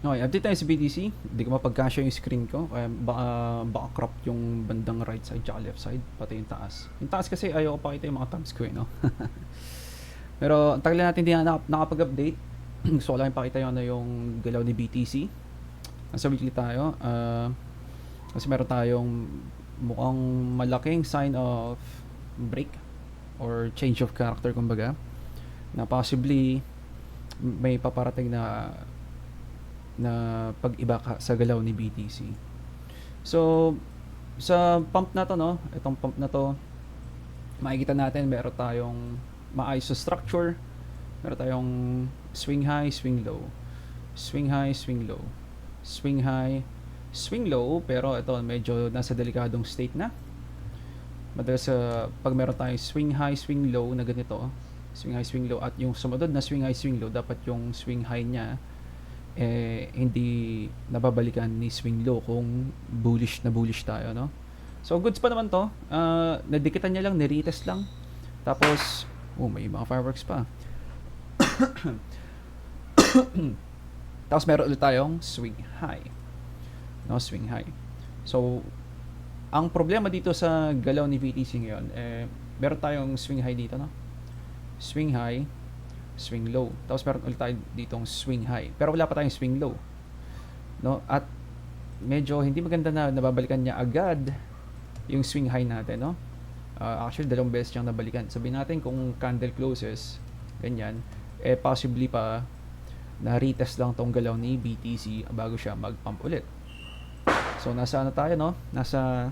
Okay, update tayo sa BTC. Hindi ko mapagkasya yung screen ko. Kaya baka, baka crop yung bandang right side tsaka left side. Pati yung taas. Yung taas kasi ayaw ko pakita yung mga tabs ko eh, no? Pero ang tagal na natin hindi na nakap- nakapag-update. Gusto ko lang ipakita yung ano yung galaw ni BTC. Nasa weekly tayo. ah, kasi meron tayong mukhang malaking sign of break or change of character kumbaga na possibly may paparating na na pag-iba ka sa galaw ni BTC. So, sa pump na to, no? Itong pump na to, makikita natin meron tayong maayos sa structure. Meron tayong swing high, swing low. Swing high, swing low. Swing high, swing low. Pero ito, medyo nasa delikadong state na. Madalas sa pag meron tayong swing high, swing low na ganito, swing high, swing low at yung sumunod na swing high, swing low, dapat yung swing high niya eh hindi nababalikan ni swing low kung bullish na bullish tayo no? So goods pa naman to. Uh, nadikitan niya lang niretest lang. Tapos oh may mga fireworks pa. Tapos meron ulit tayong swing high no? Swing high. So ang problema dito sa galaw ni BTC ngayon eh meron tayong swing high dito no? Swing high swing low. Tapos meron ulit tayo ditong swing high. Pero wala pa tayong swing low. No? At medyo hindi maganda na nababalikan niya agad yung swing high natin, no? Uh, actually, dalawang beses siyang nabalikan. Sabihin natin kung candle closes, ganyan, eh possibly pa na retest lang tong galaw ni BTC bago siya mag-pump ulit. So, nasa ano tayo, no? Nasa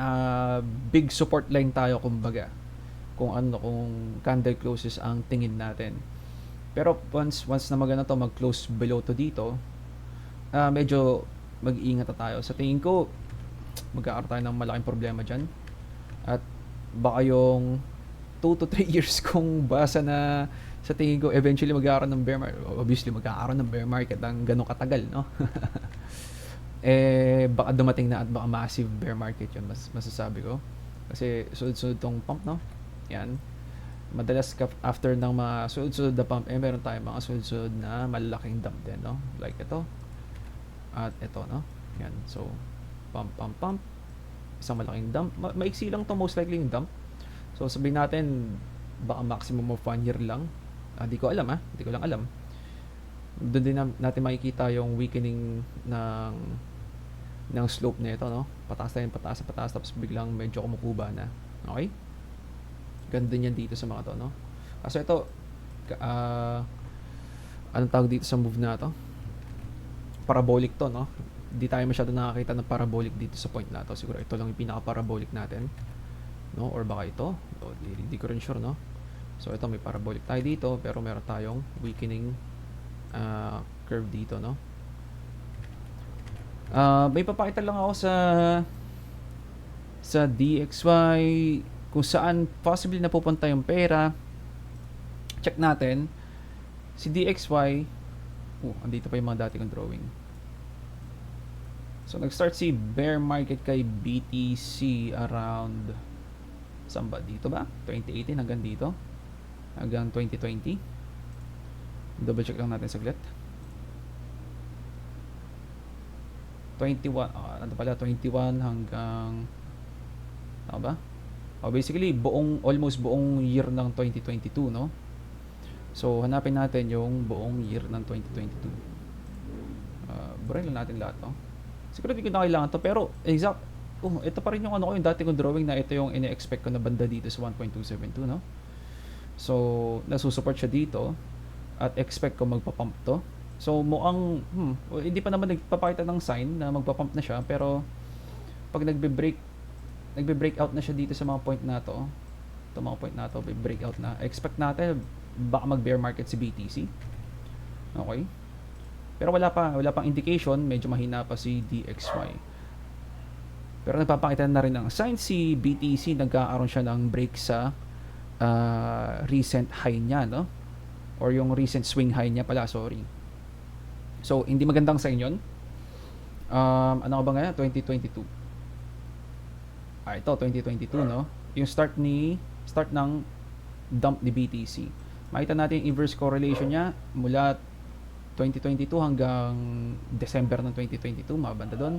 uh, big support line tayo, kumbaga kung ano kung candle closes ang tingin natin. Pero once once na magana to mag-close below to dito, uh, medyo mag-iingat tayo. Sa tingin ko magkakaroon tayo ng malaking problema diyan. At baka yung 2 to 3 years kung basa na sa tingin ko eventually magkakaroon ng bear market. Obviously magkakaroon ng bear market ang ganong katagal, no? eh baka dumating na at baka massive bear market 'yun mas masasabi ko. Kasi sunod-sunod tong pump, no? Yan. Madalas after ng mga sunod-sunod na pump, eh meron tayong mga sunod-sunod na malalaking dump din, no? Like ito. At ito, no? Yan. So, pump, pump, pump. Isang malaking dump. Ma- maiksi lang to most likely yung dump. So, sabihin natin, baka maximum of one year lang. Ah, di ko alam, ah. Di ko lang alam. Doon din na- natin makikita yung weakening ng ng slope nito, no? Pataas tayo, pataas, pataas, tapos biglang medyo kumukuba na. Okay? Ganda niyan dito sa mga to, no? Kaso ito, ka- ah, anong tawag dito sa move na to? Parabolic to, no? Di tayo masyado nakakita ng parabolic dito sa point na to. Siguro ito lang yung pinaka-parabolic natin. No? Or baka ito. O, di, ko rin sure, no? So, ito may parabolic tayo dito, pero meron tayong weakening ah, curve dito, no? Ah, may papakita lang ako sa sa DXY kung saan possibly napupunta yung pera. Check natin. Si DXY, oh, andito pa yung mga dati kong drawing. So, nag-start si bear market kay BTC around saan ba? Dito ba? 2018 hanggang dito? Hanggang 2020? Double check lang natin saglit. 21, ah, ano pala, 21 hanggang, ano ba? Oh, basically, buong, almost buong year ng 2022, no? So, hanapin natin yung buong year ng 2022. Uh, burahin lang natin lahat, no? Siguro di ko na kailangan to, pero exact, oh, ito pa rin yung ano ko, yung dati kong drawing na ito yung ine-expect ko na banda dito sa 1.272, no? So, nasusupport siya dito at expect ko magpa-pump to. So, mukhang, hmm, hindi pa naman nagpapakita ng sign na magpa-pump na siya, pero pag nagbe-break nagbe-breakout na siya dito sa mga point na to. Ito mga point na to, breakout na. Expect natin baka mag-bear market si BTC. Okay? Pero wala pa, wala pang indication, medyo mahina pa si DXY. Pero nagpapakita na rin ng sign si BTC, nagkakaroon siya ng break sa uh, recent high niya, no? Or yung recent swing high niya pala, sorry. So, hindi magandang sign yun. Um, ano ba nga? 2022 ah, ito 2022 no yung start ni start ng dump ni BTC makita natin inverse correlation niya mula 2022 hanggang December ng 2022, mga banda doon.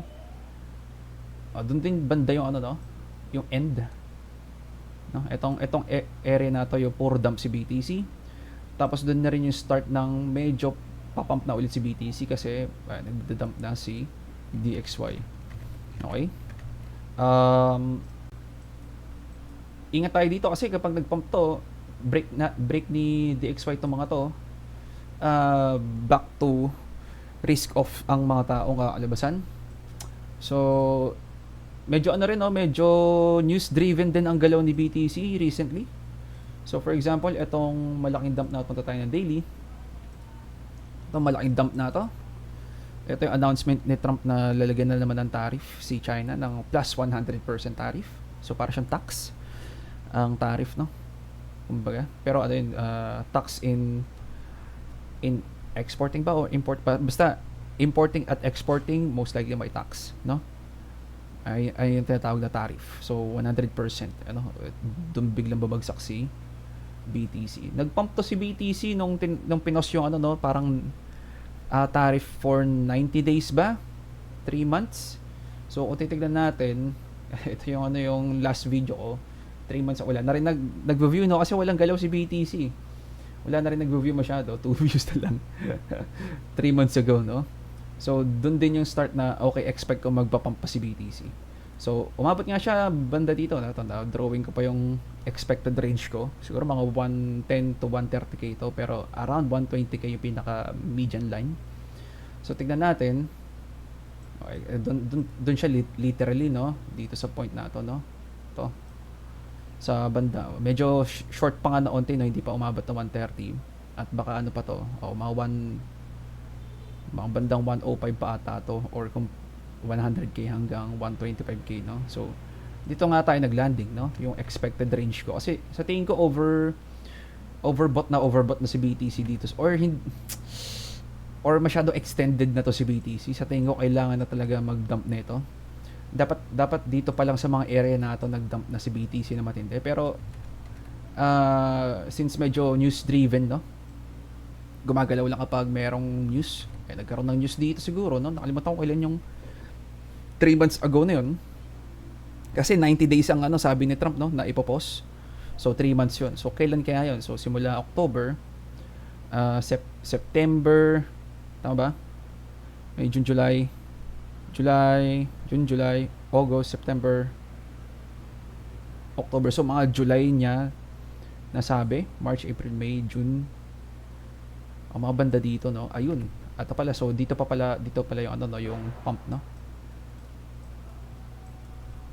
Ah, doon din banda yung ano no, yung end. No, etong etong e- area na to yung puro dump si BTC. Tapos doon na rin yung start ng medyo papump na ulit si BTC kasi uh, nagda-dump na si DXY. Okay? Um, ingat tayo dito kasi kapag nagpump to, break na break ni DXY tong mga to, uh, back to risk off ang mga taong kakalabasan. So, medyo ano rin, no, medyo news driven din ang galaw ni BTC recently. So, for example, itong malaking dump na punta tayo ng daily. Itong malaking dump na to. Ito yung announcement ni Trump na lalagyan na naman ng tariff si China ng plus 100% tariff. So, para siyang tax ang tariff, no? Kumbaga. Pero ano yun, uh, tax in in exporting ba o import pa? Basta, importing at exporting, most likely may tax, no? Ay, ay yung tinatawag na tariff. So, 100%. Ano, doon biglang babagsak si BTC. Nagpump to si BTC nung, tin, nung pinos yung ano, no? Parang uh, tariff for 90 days ba? 3 months? So, kung titignan natin, ito yung ano yung last video ko. 3 months wala na rin nag nag-review no kasi walang galaw si BTC. Wala na rin nag-review masyado, 2 views na lang. 3 months ago, no? So, dun din yung start na okay, expect ko magpapump pa si BTC. So, umabot nga siya banda dito, natanda, drawing ko pa yung expected range ko. Siguro mga 110 to 130k to, pero around 120k yung pinaka median line. So, tignan natin. Okay, eh, dun, dun, dun siya lit- literally, no? Dito sa point na to, no? To. Sa banda. Medyo sh- short pa nga na no? Hindi pa umabot na 130. At baka ano pa to? O, mga 1 mga bandang 105 pa ata to or kung 100k hanggang 125k no? So dito nga tayo naglanding no? Yung expected range ko. Kasi sa tingin ko over overbought na overbought na si BTC dito. Or hindi or masyado extended na to si BTC sa tingin ko kailangan na talaga mag-dump nito dapat dapat dito pa lang sa mga area na to nag-dump na si BTC na matindi. Pero uh, since medyo news driven no? Gumagalaw lang kapag merong news. Eh, nagkaroon ng news dito siguro, no? Nakalimutan ko kailan yung 3 months ago na yun. Kasi 90 days ang ano, sabi ni Trump, no? Na ipopos. So, 3 months yun. So, kailan kaya yun? So, simula October, uh, Sep- September, tama ba? May June, July, July, June, July, August, September, October. So, mga July niya nasabi. March, April, May, June, ang mga banda dito, no? Ayun, at pala, so dito pa pala, dito pala yung ano no, yung pump, no?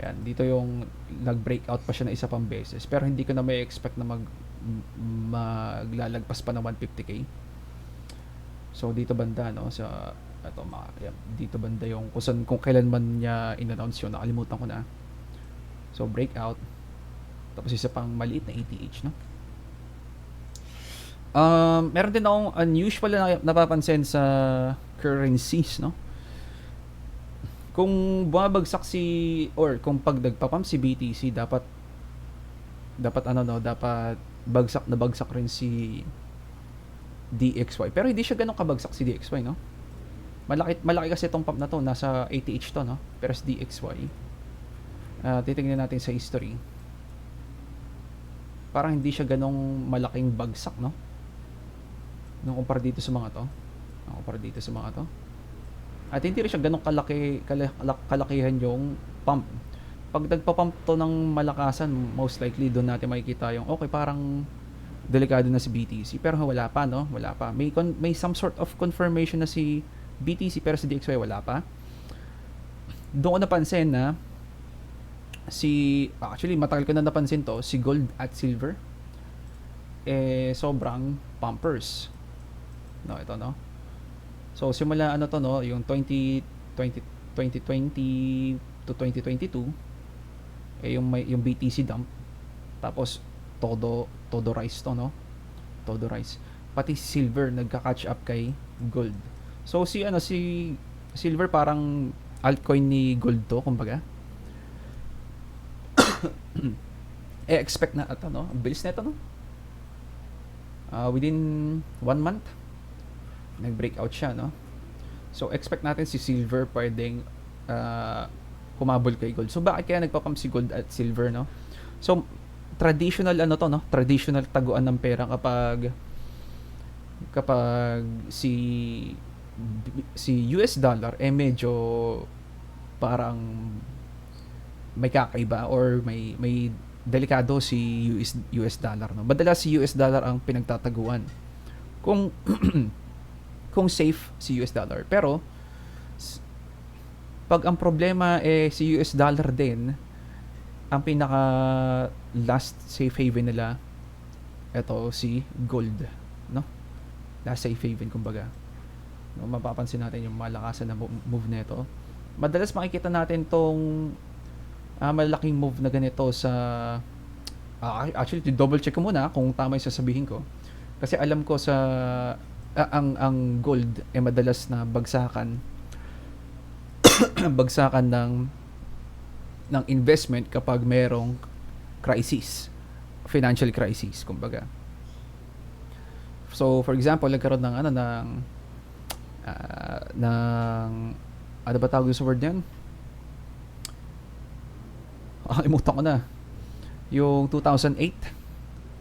Yan, dito yung nag-breakout pa siya na isa pang beses. Pero hindi ko na may expect na mag maglalagpas pa ng 150k. So dito banda no sa ito mga yan, dito banda yung kung, saan, kung kailan man niya in-announce yun, nakalimutan ko na. So breakout. Tapos isa pang maliit na ATH, no? Um, meron din akong unusual na napapansin sa currencies, no? Kung bumabagsak si or kung pag nagpapump si BTC, dapat dapat ano no, dapat bagsak na bagsak rin si DXY. Pero hindi siya ganun kabagsak si DXY, no? Malaki malaki kasi itong pump na to, nasa ATH to, no? Pero si DXY, uh, titingnan natin sa history. Parang hindi siya ganong malaking bagsak, no? nung kumpara dito sa mga to nung kumpara dito sa mga to at hindi rin siya ganun kalaki kalak, kalakihan yung pump. Pag nagpa-pump to ng malakasan most likely doon natin makikita yung okay parang delikado na si BTC pero wala pa no? Wala pa. May con- may some sort of confirmation na si BTC pero si DXY wala pa. Doon ko napansin na si actually matagal ko na napansin to si gold at silver. Eh sobrang pumpers. No ito no so simula ano to no yung 20 20 2020 to 2022 eh yung may yung BTC dump. Tapos todo todo rise to no? Todo rise pati silver nagka-catch up kay gold. So si ano si silver parang altcoin ni gold to kumbaga. Eh expect na at ano ang bilis na ito no? Uh, within one month nag-breakout siya, no? So, expect natin si silver pwedeng uh, humabol kay gold. So, bakit kaya nagpapump si gold at silver, no? So, traditional ano to, no? Traditional taguan ng pera kapag kapag si si US dollar eh medyo parang may kakaiba or may may delikado si US US dollar no. Madalas si US dollar ang pinagtataguan. Kung kung safe si US dollar. Pero pag ang problema eh si US dollar din ang pinaka last safe haven nila ito si gold, no? Last safe haven kumbaga. No, mapapansin natin yung malakasan na mo- move nito. Madalas makikita natin tong ah, malaking move na ganito sa ah, actually double check ko muna kung tama yung sasabihin ko. Kasi alam ko sa ah, ang ang gold eh madalas na bagsakan bagsakan ng ng investment kapag merong crisis, financial crisis kumbaga. So for example, nagkaroon ng ano ng ah, ng ano ba tawag sa word niyan? Ah, imutan ko na. Yung 2008.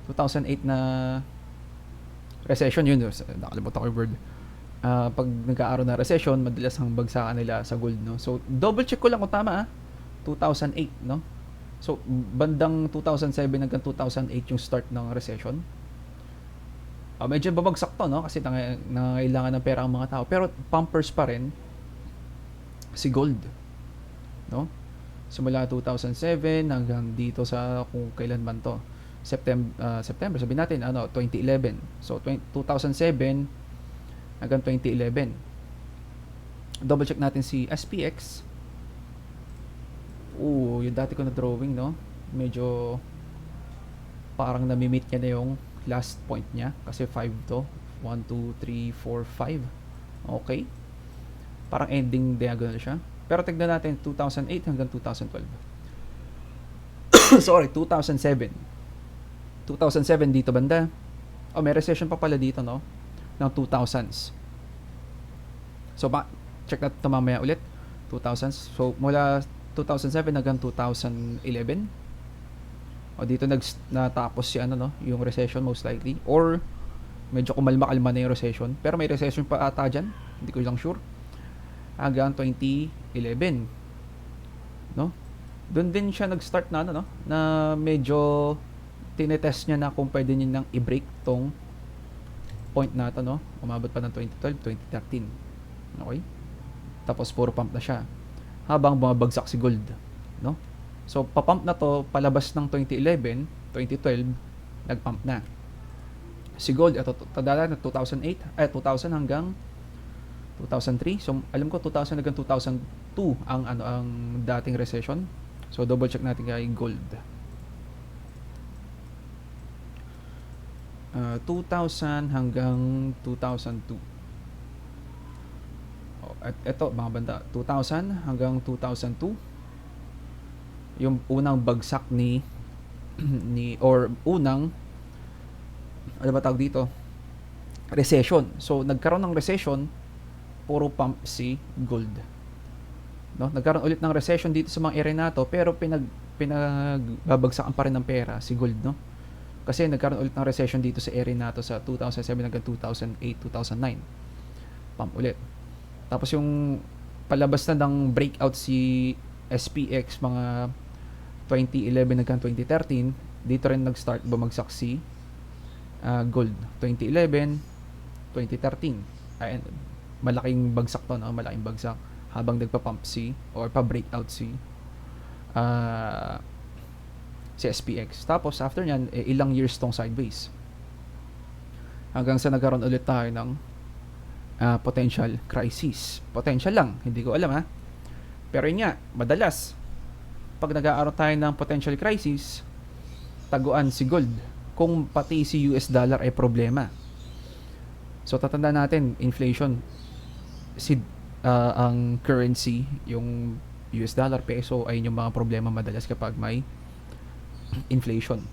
2008 na recession yun. Nakalimutan ko yung word. Ah, pag nagkaaroon na recession, madalas ang bagsakan nila sa gold, no? So, double check ko lang kung tama, ah. 2008, no? So, bandang 2007 hanggang 2008 yung start ng recession. Ah, medyo babagsak to, no? Kasi nang- nangailangan ng pera ang mga tao. Pero pumpers pa rin si gold, no? Simula 2007 hanggang dito sa kung kailan man to. September, September sabihin natin ano 2011. So 20, 2007 hanggang 2011. Double check natin si SPX. Oo, yung dati ko na drawing, no? Medyo parang nami-meet niya na yung last point niya kasi 5 to. 1 2 3 4 5. Okay. Parang ending diagonal siya. Pero tignan natin 2008 hanggang 2012. Sorry, 2007. 2007 dito banda. Oh, may recession pa pala dito, no? Ng 2000s. So, ba check natin ito mamaya ulit. 2000s. So, mula 2007 hanggang 2011. O, dito nag natapos si ano, no? Yung recession most likely. Or, medyo kumalma-kalma na yung recession. Pero may recession pa ata dyan. Hindi ko lang sure hanggang 2011 no doon din siya nag-start na ano no na medyo tinetest niya na kung pwede niya nang i-break tong point na to no umabot pa ng 2012 2013 okay tapos puro pump na siya habang bumabagsak si gold no so papump na to palabas ng 2011 2012 nagpump na si gold ito tadala na 2008 eh 2000 hanggang 2003. So alam ko 2000 hanggang 2002 ang ano ang dating recession. So double check natin kay gold. Uh, 2000 hanggang 2002. Oh, at ito mga banda, 2000 hanggang 2002 yung unang bagsak ni ni or unang ano ba tawag dito? Recession. So nagkaroon ng recession puro pump si gold. No? Nagkaroon ulit ng recession dito sa mga area na to, pero pinag pinagbabagsakan pa rin ng pera si gold, no? Kasi nagkaroon ulit ng recession dito sa area na to sa 2007 hanggang 2008, 2009. Pump ulit. Tapos yung palabas na ng breakout si SPX mga 2011 hanggang 2013, dito rin nag-start bumagsak si uh, gold. 2011, 2013. Ay, malaking bagsak to, no? malaking bagsak habang nagpa-pump si or pa-breakout si uh, si SPX. Tapos after nyan, eh, ilang years tong sideways. Hanggang sa nagkaroon ulit tayo ng uh, potential crisis. Potential lang, hindi ko alam ha. Pero yun nga, madalas, pag nag-aaroon tayo ng potential crisis, taguan si gold kung pati si US dollar ay problema. So tatanda natin, inflation si uh, ang currency, yung US dollar, peso ay yung mga problema madalas kapag may inflation.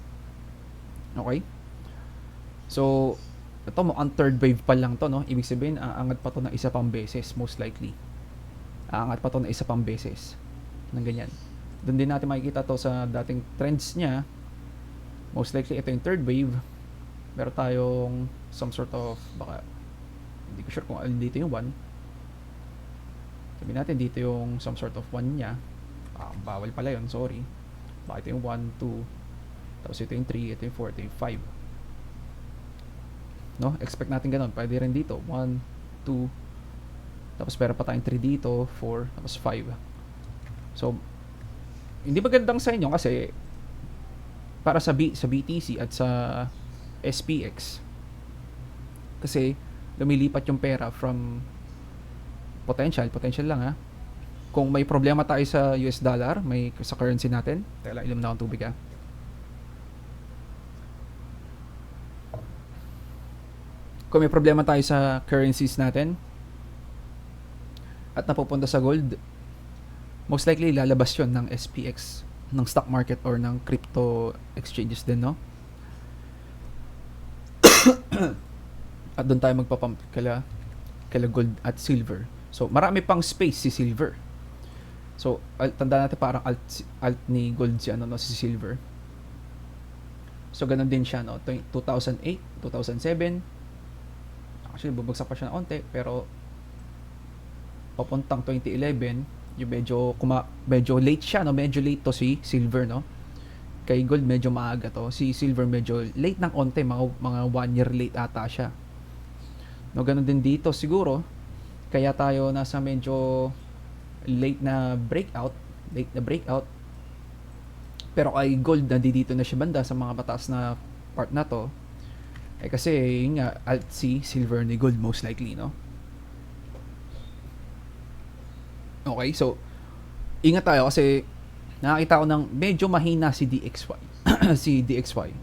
Okay? So ito mo ang third wave pa lang to no? Ibig sabihin aangat pa to ng isa pang beses most likely. Aangat pa to ng isa pang beses ng ganyan. Doon din natin makikita to sa dating trends niya. Most likely ito yung third wave. Meron tayong some sort of baka hindi ko sure kung alin dito yung one. Sabihin natin dito yung some sort of one niya. Ah, bawal pala yun sorry baka ito yung 1, 2 tapos ito yung 3, ito yung 4, ito yung 5 no? Expect natin ganun. Pwede rin dito. 1, 2 tapos meron pa tayong 3 dito 4, tapos 5 so hindi magandang sa inyo kasi para sa, B, sa BTC at sa SPX kasi lumilipat yung pera from potential, potential lang ha kung may problema tayo sa US dollar, may sa currency natin. Teka inom na akong tubig ah. Kung may problema tayo sa currencies natin at napupunta sa gold, most likely lalabas yon ng SPX, ng stock market or ng crypto exchanges din, no? at doon tayo magpapump kala, kala gold at silver. So, marami pang space si silver. So, al- tanda natin parang alt, alt ni gold si ano no si silver. So, ganun din siya no. Tw- 2008, 2007. Actually, bubagsak pa siya ng onte pero papuntang 2011, yung medyo kuma medyo late siya no, medyo late to si silver no. Kay gold medyo maaga to. Si silver medyo late ng onte, mga mga one year late ata siya. No, ganun din dito siguro. Kaya tayo nasa medyo late na breakout, late na breakout. Pero kay gold nandito na siya banda sa mga batas na part na to. Eh kasi yun nga alt si silver ni gold most likely, no? Okay, so ingat tayo kasi nakakita ko ng medyo mahina si DXY. si DXY.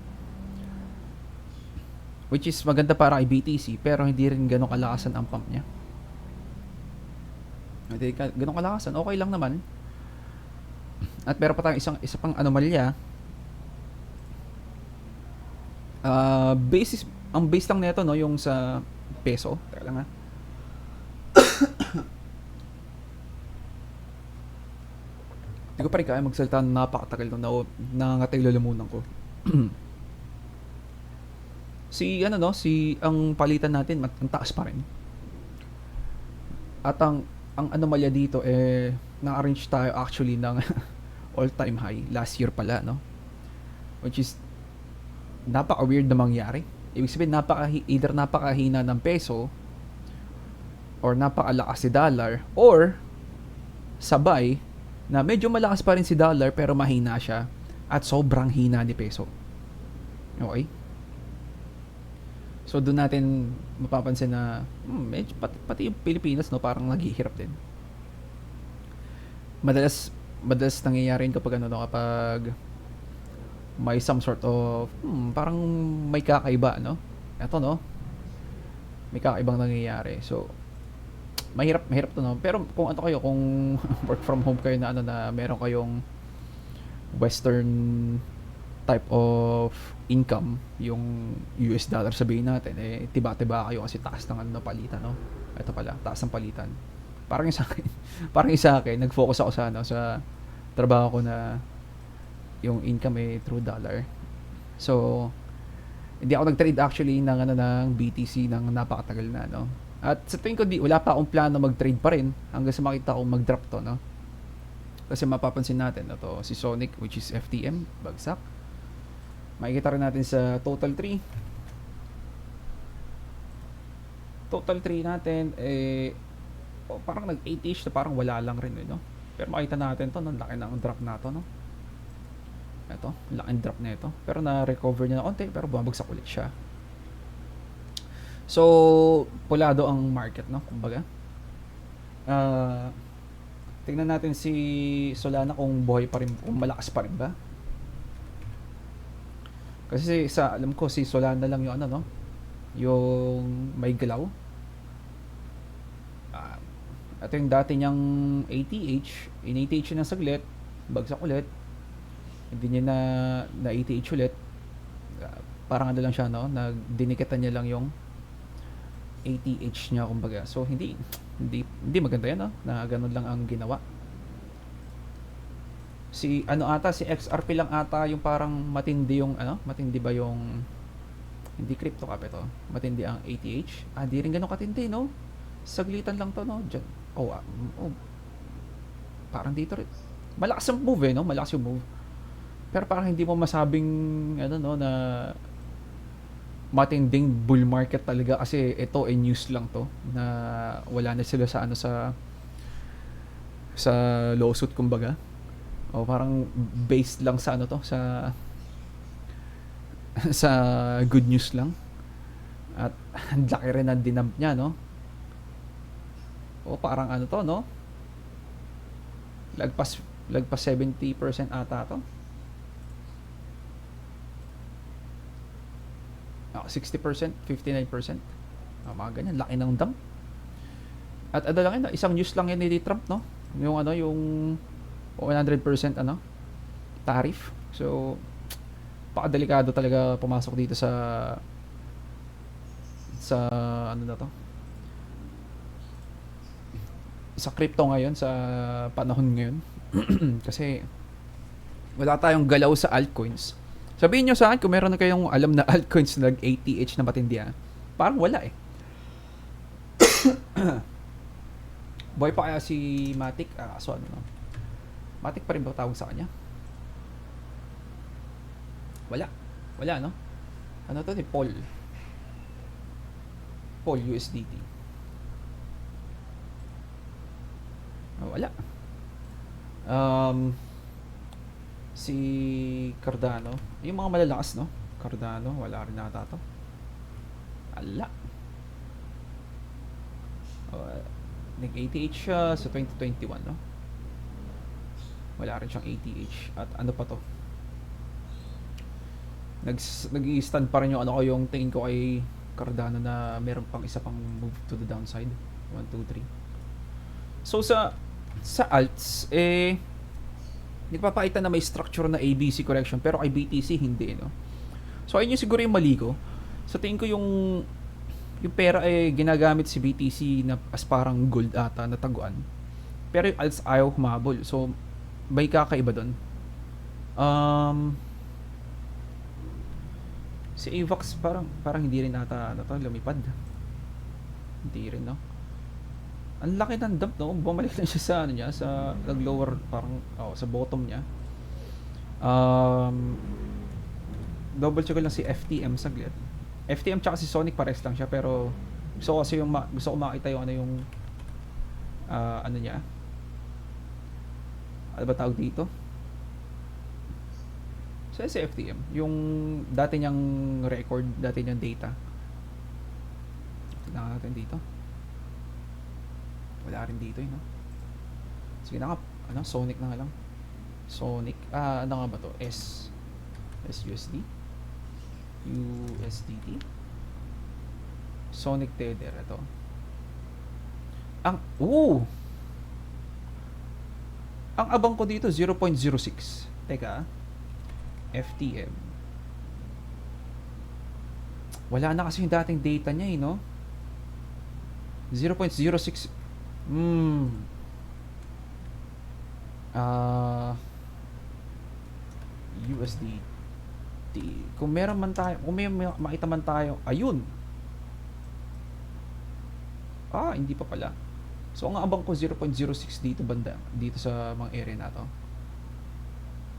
Which is maganda para kay BTC pero hindi rin ganun kalakasan ang pump niya. Hindi ka, ganun kalakasan, okay lang naman. At meron pa tayong isang isa pang anomalya. Ah, basis ang base lang nito no yung sa peso. Teka lang ha. Hindi ko pa rin kaya magsalita ng napakatagal nung na, nangangatay lalamunan ko. si ano no, si ang palitan natin ang taas pa rin. At ang ang anomalya dito eh na-arrange tayo actually ng all-time high last year pala no. Which is napaka weird na mangyari. Ibig sabihin napaka either napakahina ng peso or napakalakas si dollar or sabay na medyo malakas pa rin si dollar pero mahina siya at sobrang hina ni peso. Okay? So doon natin mapapansin na hmm, medyo pati, pati yung Pilipinas no parang naghihirap din. Madalas madalas nangyayari kapag ano no kapag may some sort of hmm, parang may kakaiba no. Ito no. May kakaibang nangyayari. So mahirap mahirap to no. Pero kung ano kayo kung work from home kayo na ano na meron kayong western type of income yung US dollar sabihin natin eh tiba-tiba kayo kasi taas ng ano palitan no? Ito pala taas ng palitan. Parang yung sa akin parang yung sa akin nag-focus ako sa ano sa trabaho ko na yung income eh through dollar. So hindi ako nag-trade actually ng ano ng BTC ng napakatagal na no? At sa tingin ko di wala pa akong plano mag-trade pa rin hanggang sa makita ko mag-drop to no? Kasi mapapansin natin ito si Sonic which is FTM bagsak makikita rin natin sa total 3 total 3 natin eh oh, parang nag 8ish na parang wala lang rin eh, no? Pero makita natin to no? Laki ng drop na to no? Eto laking drop na ito. Pero na recover niya na konti pero bumabagsak ulit siya. So pulado ang market no? Kumbaga. Ah tingnan natin si Solana kung buhay pa rin kung malakas pa rin ba kasi sa alam ko si Solana lang yung ano no, yung may galaw. Ah, ito yung dati niyang ATH, in-ATH siya ng saglit, bagsak ulit. Hindi niya na na ATH ulit. Ah, parang ano lang siya no, nagdinikita niya lang yung ATH niya kumbaga. So hindi hindi hindi maganda 'yan no? na ganun lang ang ginawa. Si ano ata si XRP lang ata yung parang matindi yung ano, matindi ba yung hindi crypto ito. Matindi ang ATH. Ah, di rin ganun katindi, no? Saglitan lang to, no? Diyan. Oh, ah, oh. Parang dito rin. Malakas ang move, eh, no? Malakas yung move. Pero parang hindi mo masabing, ano, no, na matinding bull market talaga kasi ito ay news lang to na wala na sila sa ano sa sa lawsuit kumbaga o parang based lang sa ano to sa sa good news lang at ang laki rin ng dinamp niya no o parang ano to no lagpas lagpas 70% ata to Ah, 60%, 59%. Ah, mga ganyan, laki ng dump. At ano lang yun, isang news lang yun ni Trump, no? Yung ano, yung 100% ano, tariff. So, pakadelikado talaga pumasok dito sa sa ano na to sa crypto ngayon sa panahon ngayon kasi wala tayong galaw sa altcoins Sabihin nyo sa akin kung meron na kayong alam na altcoins na nag-ATH na matindi ah. Parang wala eh. Boy pa kaya si Matic? Ah, so ano no? Matic pa rin ba tawag sa kanya? Wala. Wala no? Ano to ni Paul? Paul USDT. Ah, wala. Um, si Cardano. Yung mga malalakas, no? Cardano, wala rin nata to. Ala. Uh, Nag-ATH siya sa 2021, no? Wala rin siyang ATH. At ano pa to? Nag, nag-stand pa rin yung ano ko yung tingin ko kay Cardano na meron pang isa pang move to the downside. 1, 2, 3. So sa sa alts, eh, nagpapakita na may structure na ABC correction pero kay BTC hindi no so ayun yung siguro yung mali ko sa tingin ko yung yung pera ay ginagamit si BTC na as parang gold ata na taguan pero yung alts ayaw humabol so may kakaiba doon um si AVAX parang parang hindi rin ata ano to lumipad. Hindi rin no? Ang laki ng dump no? Bumalik na siya sa ano niya sa nag-lower parang oh, sa bottom niya. Um double check ko lang si FTM saglit. FTM tsaka si Sonic pares lang siya pero gusto ko kasi yung gusto ko makita yung ano yung uh, ano niya ano ba tawag dito so si FTM yung dati niyang record dati niyang data tignan natin dito wala rin dito eh, no? Sige na nga, ano, Sonic na nga lang. Sonic, ah, ano nga ba to? S, SUSD? USDT? Sonic Tether, ito. Ang, ooh! Ang abang ko dito, 0.06. Teka, FTM. Wala na kasi yung dating data niya eh, no? 0.06 Hmm. Ah uh, USDT. Kung meron man tayo, kung may makita man tayo, ayun. Ah, hindi pa pala. So, ang abang ko 0.06 dito banda, dito sa mga area na to.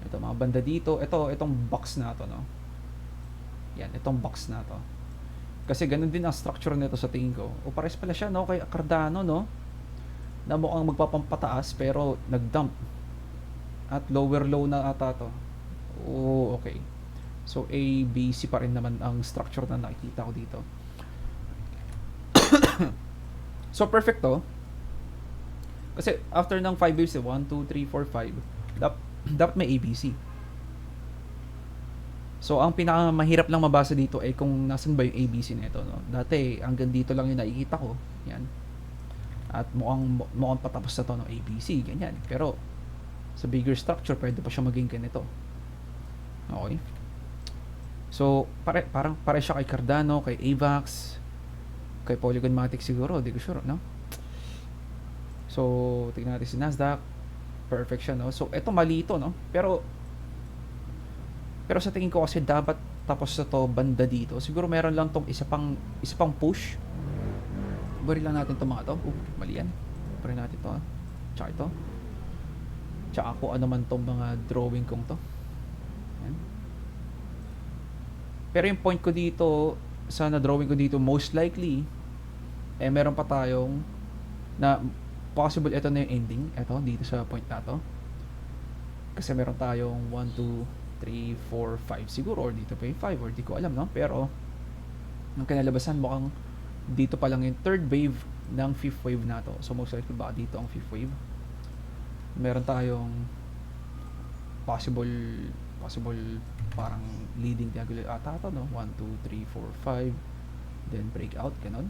Ito, mga banda dito. Ito, itong box na to, no? Yan, itong box na to. Kasi ganun din ang structure nito sa tingin ko. O pares pala siya, no? Kay Cardano, no? na mukhang magpapampataas pero nag-dump at lower low na ata to oh okay so A, B, C pa rin naman ang structure na nakikita ko dito so perfect to kasi after ng 5 waves 1, 2, 3, 4, 5 dap, dapat may ABC So, ang pinakamahirap lang mabasa dito ay kung nasan ba yung ABC nito, no? Dati, hanggang dito lang yung nakikita ko. Yan at mukhang mukhang patapos na to ng ABC ganyan pero sa bigger structure pwede pa siya maging ganito okay so pare, parang pare siya kay Cardano kay AVAX kay Polygon Matic siguro, di ko sure, no? So, tingnan natin si Nasdaq. Perfect siya, no? So, eto mali ito, no? Pero, pero sa tingin ko kasi dapat tapos na to banda dito. Siguro meron lang tong isa pang, isa pang push. Bari lang natin itong mga to. Uh, mali yan. Bari natin to, ha? Tsaka ito. Tsaka kung ano man tong mga drawing kong to. Yan. Pero yung point ko dito, sa na-drawing ko dito, most likely, eh meron pa tayong na possible ito na yung ending. Ito, dito sa point na to. Kasi meron tayong 1, 2, 3, 4, 5 siguro. Or dito pa yung 5. Or di ko alam, no? Pero, ang kinalabasan mukhang dito pa lang yung third wave ng fifth wave na to. So, most likely baka dito ang fifth wave. Meron tayong possible possible parang leading diagonal ata to no 1 2 3 4 5 then breakout ganun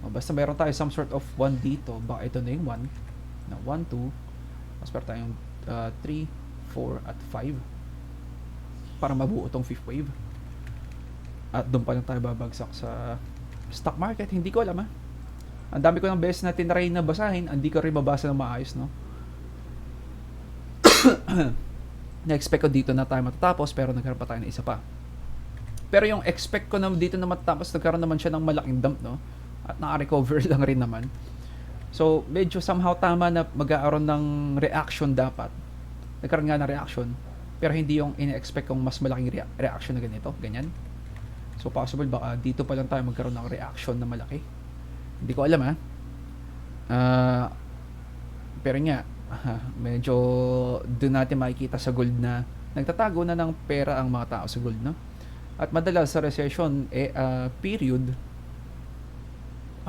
o, basta meron tayo some sort of 1 dito. Baka ito na yung 1 na 1 2 mas meron tayong uh, 3 4 at 5 para mabuo tong fifth wave. At doon pa lang tayo babagsak sa stock market. Hindi ko alam ah. Ang dami ko ng beses na tinry na basahin. Hindi ko rin mabasa ng maayos no? Na-expect ko dito na tayo matatapos pero nagkaroon pa tayo ng isa pa. Pero yung expect ko na dito na matatapos, nagkaroon naman siya ng malaking dump, no? At naka-recover lang rin naman. So, medyo somehow tama na mag-aaroon ng reaction dapat. Nagkaroon nga ng reaction, pero hindi yung ina-expect kong mas malaking rea- reaction na ganito, ganyan. So, possible baka dito pa lang tayo magkaroon ng reaction na malaki. Hindi ko alam, ha? Ah, pero nga, medyo doon natin makikita sa gold na nagtatago na ng pera ang mga tao sa gold, no? At madalas sa recession eh, ah, period,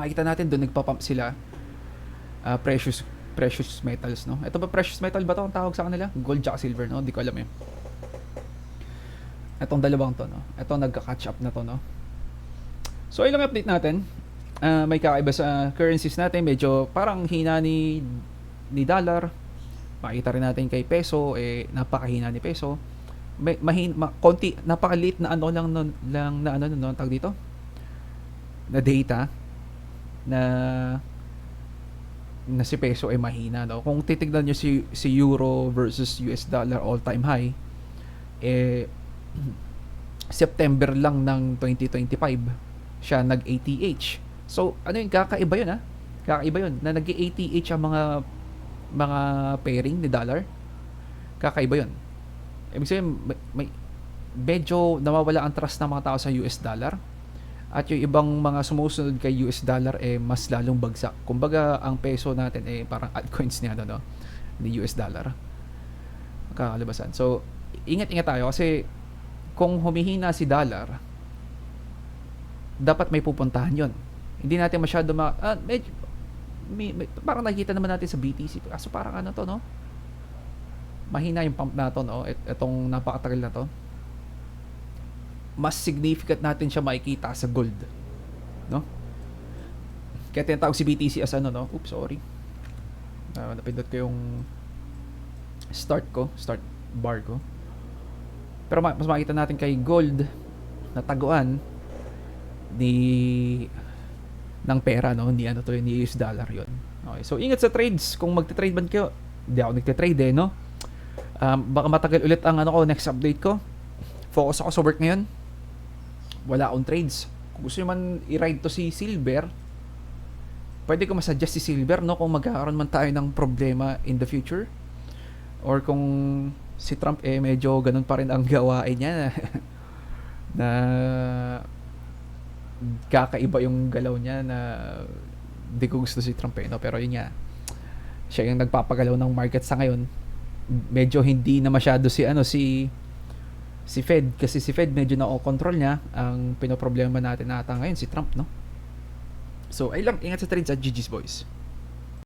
makikita natin doon nagpapump sila ah, precious precious metals, no? Ito ba precious metal ba to ang tawag sa kanila? Gold at silver, no? Hindi ko alam eh. Itong dalawang to, no? Ito nagka-catch up na to, no? So, ilang update natin. Ah, may kakaiba sa currencies natin. Medyo parang hina ni ni dollar. Makita rin natin kay peso, eh, napakahina ni peso. May, mahin, ma, konti, napakaliit na ano lang, nun- lang na ano, no, tag dito? Na data na na si peso ay mahina no kung titignan niyo si si euro versus US dollar all time high eh September lang ng 2025 siya nag ATH so ano yung kakaiba yun ha? Kakaiba yun. Na nag ATH ang mga mga pairing ni dollar. Kakaiba yun. Ibig sabihin may, may medyo nawawala ang trust ng mga tao sa US dollar at yung ibang mga sumusunod kay US dollar eh mas lalong bagsak. Kumbaga ang peso natin eh parang altcoins niya ano, no ni US dollar. Kakalibasan. So ingat-ingat tayo kasi kung humihina si dollar dapat may pupuntahan yon. Hindi natin masyado ma ah, medyo, may, may, parang nakikita naman natin sa BTC. Kaso parang ano to, no? Mahina yung pump na to, no? Et, etong napakatagal na to mas significant natin siya makikita sa gold. No? Kaya tinatawag si BTC as ano, no? Oops, sorry. Uh, napindot ko yung start ko, start bar ko. Pero ma- mas makita natin kay gold na taguan ni ng pera, no? Hindi ano to, ni US dollar yon. Okay, so ingat sa trades. Kung magte-trade man kayo, hindi ako nagte-trade eh, no? Um, baka matagal ulit ang ano ko, next update ko. Focus ako sa work ngayon wala akong trades. Kung gusto nyo man i-ride to si Silver, pwede ko masuggest si Silver, no? Kung magkakaroon man tayo ng problema in the future. Or kung si Trump, eh, medyo ganun pa rin ang gawain niya na, na kakaiba yung galaw niya na di ko gusto si Trump eh, no? Pero yun nga, siya yung nagpapagalaw ng market sa ngayon. Medyo hindi na masyado si ano si si Fed kasi si Fed medyo na control niya ang pinoproblema natin ata ngayon si Trump no? So ay lang ingat sa trades at GG's boys